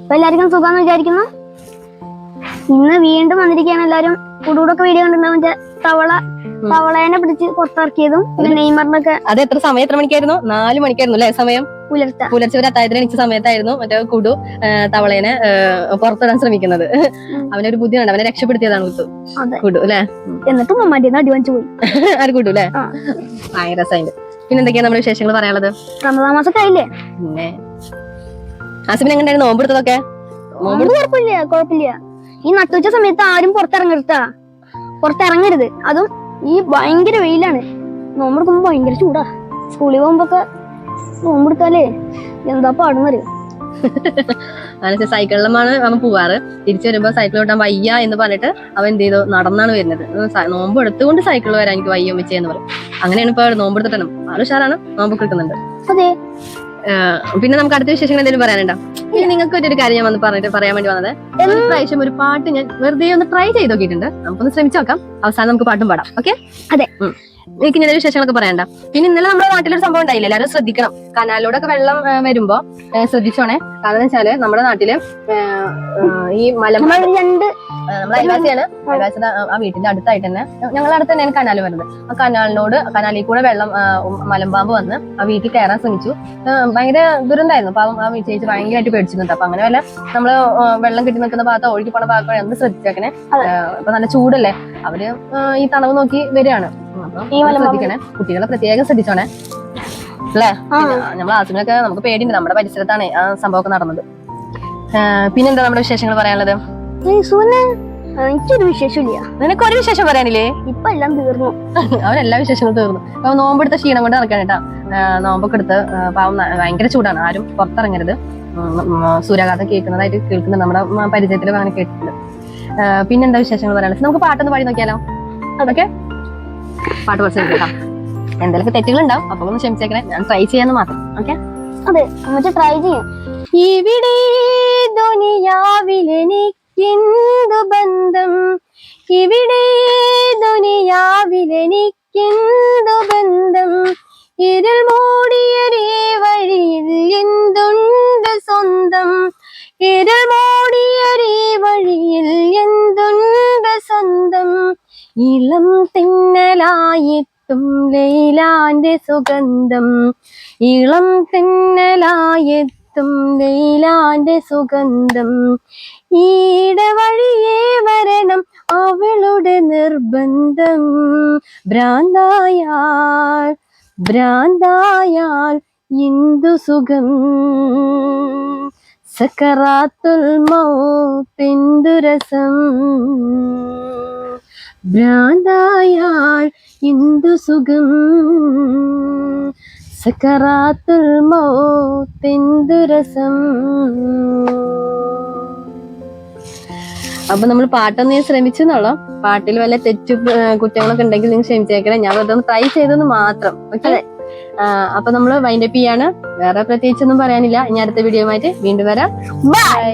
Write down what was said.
അപ്പൊ എല്ലാവർക്കും സുഖാന്ന് വിചാരിക്കുന്നു. ഇന്ന് വീണ്ടും വന്നിരിക്കുകയാണ് എല്ലാരും. കൂടുകൂടൊക്കെ വീഡിയോ കണ്ടിട്ടുണ്ടാവും. തവള തവളേനെ പിടിച്ച് പുറത്തിറക്കിയതും പിന്നെ നെയ്മറിനൊക്കെ അത് എത്ര സമയം? എത്ര മണിക്കായിരുന്നു? നാല് മണിക്കായിരുന്നു അല്ലെ സമയം? പുലർച്ചെ പുലർച്ചെ ഒരു അത്താഴത്തിന് എണിച്ച സമയത്തായിരുന്നു മറ്റേ കുടു തവളേനെ പുറത്തിടാൻ ശ്രമിക്കുന്നത്. അവനൊരു ബുദ്ധിയുണ്ട്. അവനെ രക്ഷപ്പെടുത്തിയതാണ് കുത്തു കുടു അല്ലെ? എന്നിട്ട് മമ്മാന്റെ അടി വാങ്ങിച്ചു പോയി. ആര് കുടു അല്ലെ. ഭയങ്കര രസമുണ്ട് പിന്നെ എന്തൊക്കെയാ നമ്മുടെ വിശേഷങ്ങൾ പറയാനുള്ളത്? മാസമൊക്കെ ആയില്ലേ? പിന്നെ ആസിമിന് എങ്ങനെയായിരുന്നു നോമ്പെടുത്തതൊക്കെ നോമ്പ് എടുത്തതൊക്കെ കുഴപ്പമില്ല കുഴപ്പമില്ല. ഈ നട്ടുച്ച സമയത്ത് ആരും പുറത്തിറങ്ങരുതാ പുറത്തിറങ്ങരുത്. അതും ഈ ഭയങ്കര വെയിലാണ്. നോമ്പ് നോമ്പെടുക്കുമ്പോ ഭയങ്കര ചൂടാ. സ്കൂളിൽ പോകുമ്പോക്കെ നോമ്പെടുത്താലേ എന്താ പാടുന്നറിയോ? അങ്ങനെ സൈക്കിളിലുമാണ് അവൻ പോവാറ്. തിരിച്ചു വരുമ്പോ സൈക്കിൾ ഓട്ടാൻ വയ്യ എന്ന് പറഞ്ഞിട്ട് അവൻ എന്ത് ചെയ്തു? നടന്നാണ് വരുന്നത്. നോമ്പ് എടുത്തുകൊണ്ട് സൈക്കിൾ വരാൻ എനിക്ക് വയ്യ വെച്ചേന്ന് പറയും. അങ്ങനെയാണ് ഇപ്പൊ നോമ്പ് എടുത്തിട്ടണം ആൾ ഉഷാറാണ്. നോമ്പ് കിട്ടുന്നുണ്ട് അതെ. പിന്നെ നമുക്ക് അടുത്ത വിശേഷങ്ങൾ എന്തെങ്കിലും പറയാനുണ്ടോ? ഇനി നിങ്ങൾക്ക് ഒരു കാര്യം ഞാൻ വന്ന് പറഞ്ഞിട്ട് പറയാൻ വേണ്ടി വന്നത്. ഒരു പ്രാവശ്യം ഒരു പാട്ട് ഞാൻ വെറുതെ ഒന്ന് ട്രൈ ചെയ്ത് നോക്കിയിട്ടുണ്ട്. നമുക്കൊന്ന് ശ്രമിച്ചു നോക്കാം. അവസാനം നമുക്ക് പാട്ടും പാടാം. ഓക്കെ അതെ. എനിക്ക് ഇങ്ങനെ വിശേഷങ്ങളൊക്കെ പറയണ്ട പിന്നെ ഇന്നലെ നമ്മുടെ നാട്ടിലൊരു സംഭവം ഉണ്ടായില്ല? എല്ലാവരും ശ്രദ്ധിക്കണം. കനാലിലൂടെ വെള്ളം വരുമ്പോ ശ്രദ്ധിച്ചോണേ. കാരണം വെച്ചാൽ നമ്മുടെ നാട്ടിൽ ഈ മല രണ്ട് അയൽവാസിയാണ്. ആ- വീട്ടിന്റെ അടുത്തായിട്ട് തന്നെ. ഞങ്ങളുടെ അടുത്ത് തന്നെയാണ് കനാല് വരുന്നത്. ആ കനാലിനോട് കനാലിൽ കൂടെ വെള്ളം മലമ്പാമ്പ് വന്ന് ആ വീട്ടിൽ കയറാൻ ശ്രമിച്ചു. ഭയങ്കര ദുരന്തമായിരുന്നു അപ്പൊ ആ വീട്ടിൽ ചേച്ചി ഭയങ്കരമായിട്ട് പേടിച്ചിരുന്നു അപ്പൊ അങ്ങനെ വല്ല നമ്മൾ വെള്ളം കെട്ടി നിൽക്കുന്ന ഭാഗത്ത് ഒഴുകി പോണ ഭാഗത്ത് ഒന്ന് ശ്രദ്ധിച്ചേക്കണേ. അപ്പൊ നല്ല ചൂടല്ലേ? അവർ ഈ തണവ് നോക്കി വരികയാണ്. ഈ ശ്രദ്ധിക്കണേ. കുട്ടികളെ പ്രത്യേകം ശ്രദ്ധിച്ചോണേ. അല്ലേ? നമ്മളെ ആസിമിനൊക്കെ നമുക്ക് പേടിയുണ്ട്. നമ്മുടെ പരിസരത്താണ് ആ സംഭവമൊക്കെ നടന്നത്. പിന്നെന്താ നമ്മുടെ വിശേഷങ്ങൾ പറയാനുള്ളത്? എനിക്കൊരു വിശേഷമില്ല. നിനക്ക് ഒരു വിശേഷം പറയാനില്ലേ? ഇപ്പൊ എല്ലാം തീർന്നു. അവൻ എല്ലാ വിശേഷങ്ങളും തീർന്നു. അപ്പൊ നോമ്പെടുത്ത ക്ഷീണം കൊണ്ട് നടക്കാൻ കേട്ടാ. നോമ്പൊക്കെ എടുത്ത് പാവം ഭയങ്കര ചൂടാണ്. ആരും പുറത്തിറങ്ങരുത്. സൂര്യാഘാതം കേൾക്കുന്നതായിട്ട് കേൾക്കുന്നത് നമ്മുടെ പരിചയത്തിൽ അങ്ങനെ കേട്ടിട്ടുണ്ട്. പിന്നെന്താ വിശേഷങ്ങൾ പറയാനുള്ളത്? നമുക്ക് പാട്ടൊന്ന് പാടി നോക്കിയാലോ? അതൊക്കെ പാട്ട് കുറച്ച് കേട്ടോ. എന്തെങ്കിലും തെറ്റുകളുണ്ടാവും അപ്പൊ ഒന്ന് ക്ഷമിച്ചേക്കണേ. ഞാൻ ട്രൈ ചെയ്യാന്ന് മാത്രം ഓക്കെ അതെ എന്നിട്ട് ട്രൈ ചെയ്യും. ഇവിടെ ദുനിയാവിലെനിക്കെന്തു ബന്ധം? ഇവിടെ ദുനിയാവിലെനിക്കെന്തു ബന്ധം? ഇരുൾ മൂടിയൊരേ വഴിയിൽ എന്തുണ്ട് സ്വന്തം? ഇരുൾ ഇളം തിന്നലായിട്ടും ലൈലാന്റെ സുഗന്ധം. ഇളം തിന്നലായെത്തും ലൈലാന്റെ സുഗന്ധം. ഈട വഴിയേ വരണം അവളുടെ നിർബന്ധം. ഭ്രാന്തായാൽ ഭ്രാന്തായാൽ ഇന്ദു സുഖം. സക്കറാത്തുൽ മൗത്തെന്തു രസം ഭ്രാന്തായാൽ എന്തു സുഖം. സക്കറാത്തുൽ മൗത്തെന്തു രസം അപ്പൊ നമ്മൾ പാട്ടൊന്ന് ഞാൻ ശ്രമിച്ചെന്നുള്ള പാട്ടിൽ വല്ല തെറ്റു കുറ്റങ്ങളൊക്കെ ഉണ്ടെങ്കിൽ നിങ്ങൾ ക്ഷമിച്ചേക്കണേ. ഞാൻ വെറുതെ ട്രൈ ചെയ്തെന്ന് മാത്രം. ഓക്കെ അപ്പൊ നമ്മൾ വൈൻഡപ്പ് ചെയ്യാണ്. വേറെ പ്രത്യേകിച്ചൊന്നും പറയാനില്ല. ഇനി അടുത്ത വീഡിയോ ആയിട്ട് വീണ്ടും വരാം. ബൈ